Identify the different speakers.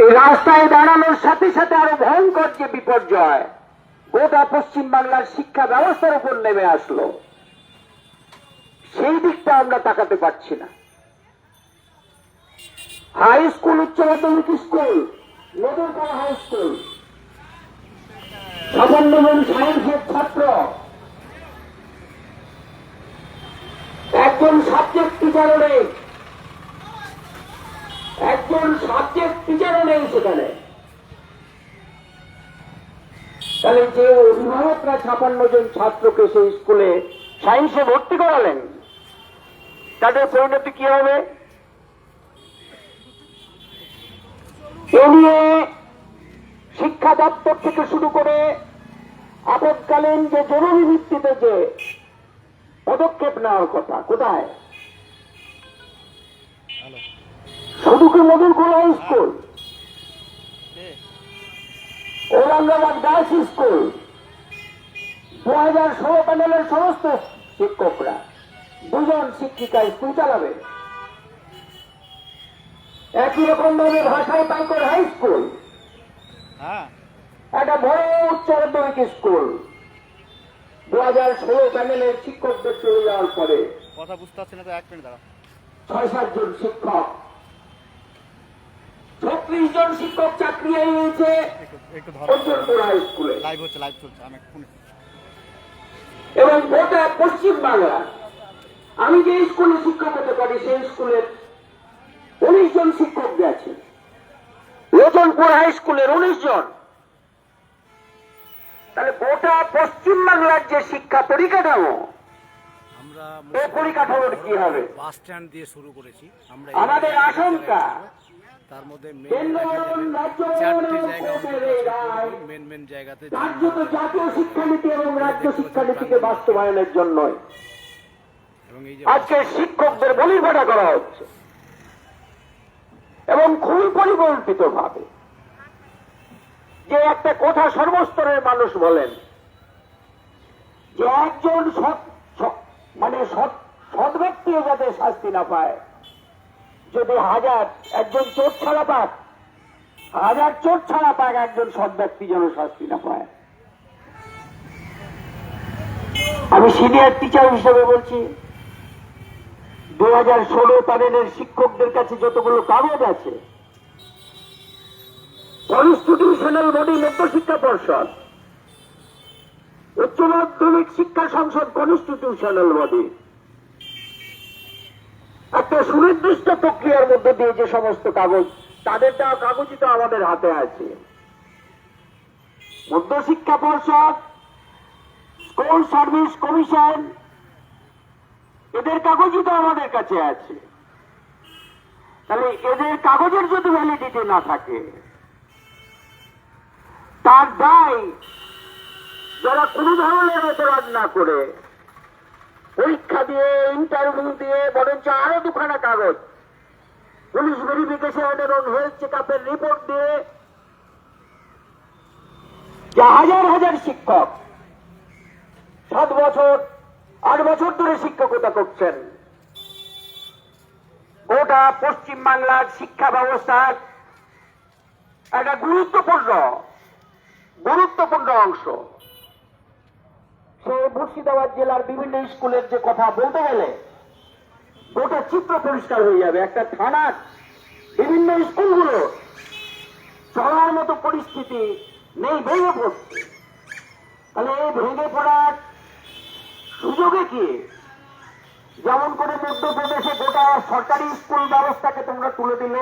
Speaker 1: এই রাস্তায় দাঁড়ানোর সাথে সাথে আরও ভয়ঙ্কর যে বিপর্যয়, গোটা পশ্চিম বাংলার শিক্ষা ব্যবস্থার উপর নেমে আসলো। সেই দিকটা আমরা তাকাতে পারছি না। হাই স্কুল উচ্চ মাধ্যমিক স্কুল নদরপাড়া হাই স্কুল ছাত্র। একজন সাবজেক্ট টিচারও নেই। একজন সাবজেক্ট টিচারও নেই সেখানে। তাহলে যে অভিভাবকরা ছাপান্ন জন ছাত্রকে সেই স্কুলে সায়েন্সে ভর্তি করালেন, তাদের পরিণতি কি হবে? শিক্ষা দপ্তর থেকে শুরু করে আপদকালীন যে জরুরি ভিত্তিতে যে পদক্ষেপ নেওয়ার কথা, কোথায়? শুধু কি মধুর খোলা স্কুল। Aurangabad girls school. দু হাজার ষোলো প্যানেলের সমস্ত শিক্ষকরা দুজন শিক্ষিকা স্কুল চালাবে। একই রকম ভাবে ভাষায় পাইকর হাই স্কুল।
Speaker 2: হ্যাঁ।
Speaker 1: একটা বড় উচ্চ মাধ্যমিক স্কুল। দু হাজার ষোলো প্যানেলের শিক্ষকদের চলে যাওয়ার পরে
Speaker 2: কথা বুঝতে পারছি না তো এক মিনিট দাঁড়া
Speaker 1: ছয় সাতজন শিক্ষক ছত্রিশ জন শিক্ষক চাকরি হয়েছে স্কুলে। এবং গোটা পশ্চিম বাংলা। আমি যে স্কুলে শিক্ষক হতে পারি সেই স্কুলের উনিশ জন শিক্ষক গেছে। লোচনপুর হাই স্কুলের উনিশ জন। তাহলে গোটা পশ্চিম বাংলার যে শিক্ষা পরিকাঠামো
Speaker 3: আমরা
Speaker 1: এই পরিকাঠামোর কি হবে?
Speaker 3: বাস স্ট্যান্ড দিয়ে শুরু করেছি। আমরা
Speaker 1: আমাদের আশঙ্কা।
Speaker 3: তার মধ্যে চারটি জায়গা মেন মেন জায়গাতে
Speaker 1: কার্যত জাতীয় শিক্ষানীতি এবং রাজ্য শিক্ষানীতিকে বাস্তবায়নের জন্যই।
Speaker 3: এবং এই যে
Speaker 1: আজকে শিক্ষকদের বলিভাটা করা হচ্ছে। এবং খুবই পরিকল্পিত ভাবে যে একটা কথা সর্বস্তরের মানুষ বলেন যে একজন মানে সৎ সৎ ব্যক্তিও যাতে শাস্তি না পায় যদি হাজার একজন চোর ছাড়া পাক, হাজার চোর ছাড়া পাক, একজন সৎ ব্যক্তি যেন শাস্তি না পায়। আমি সিনিয়র টিচার হিসেবে বলছি দু হাজার ষোলো প্যানেলের শিক্ষকদের কাছে যতগুলো কাগজ আছে, কনস্টিটিউশনাল বডি মধ্যশিক্ষা পর্ষদ, উচ্চ মাধ্যমিক শিক্ষা সংসদ কনস্টিটিউশনাল বডি একটা সুনির্দিষ্ট প্রক্রিয়ার মধ্যে দিয়ে যে সমস্ত কাগজ তাদের দেওয়া কাগজই তো আমাদের হাতে আছে। মধ্যশিক্ষা পর্ষদ, স্কুল সার্ভিস কমিশন, এদের কাগজই তো আমাদের কাছে আছে। তাহলে এদের কাগজের যদি ভ্যালিডিটি না থাকে, তার দায় যারা কোনো ধরনের অপরাধ না করে পরীক্ষা দিয়ে ইন্টারভিউ দিয়ে, বরঞ্চ আরও দুখানা কাগজ। পুলিশ ভেরিফিকেশন এবং হেলথ চেক রিপোর্ট দিয়ে হাজার হাজার শিক্ষক সাত বছর, আট বছর ধরে শিক্ষকতা করছেন। গোটা পশ্চিম বাংলার শিক্ষা ব্যবস্থার একটা গুরুত্বপূর্ণ গুরুত্বপূর্ণ অংশ। সে মুর্শিদাবাদ জেলার বিভিন্ন স্কুলের যে কথা বলতে গেলে, গোটা চিত্র পরিষ্কার হয়ে যাবে। একটা থানার বিভিন্ন স্কুলগুলো চলার মতো পরিস্থিতি নেই ভেঙে পড়ছে তাহলে এই ভেঙে পড়ার সুযোগে কি? যেমন করে মধ্যপ্রদেশে গোটা সরকারি স্কুল ব্যবস্থাকে তোমরা তুলে দিলে।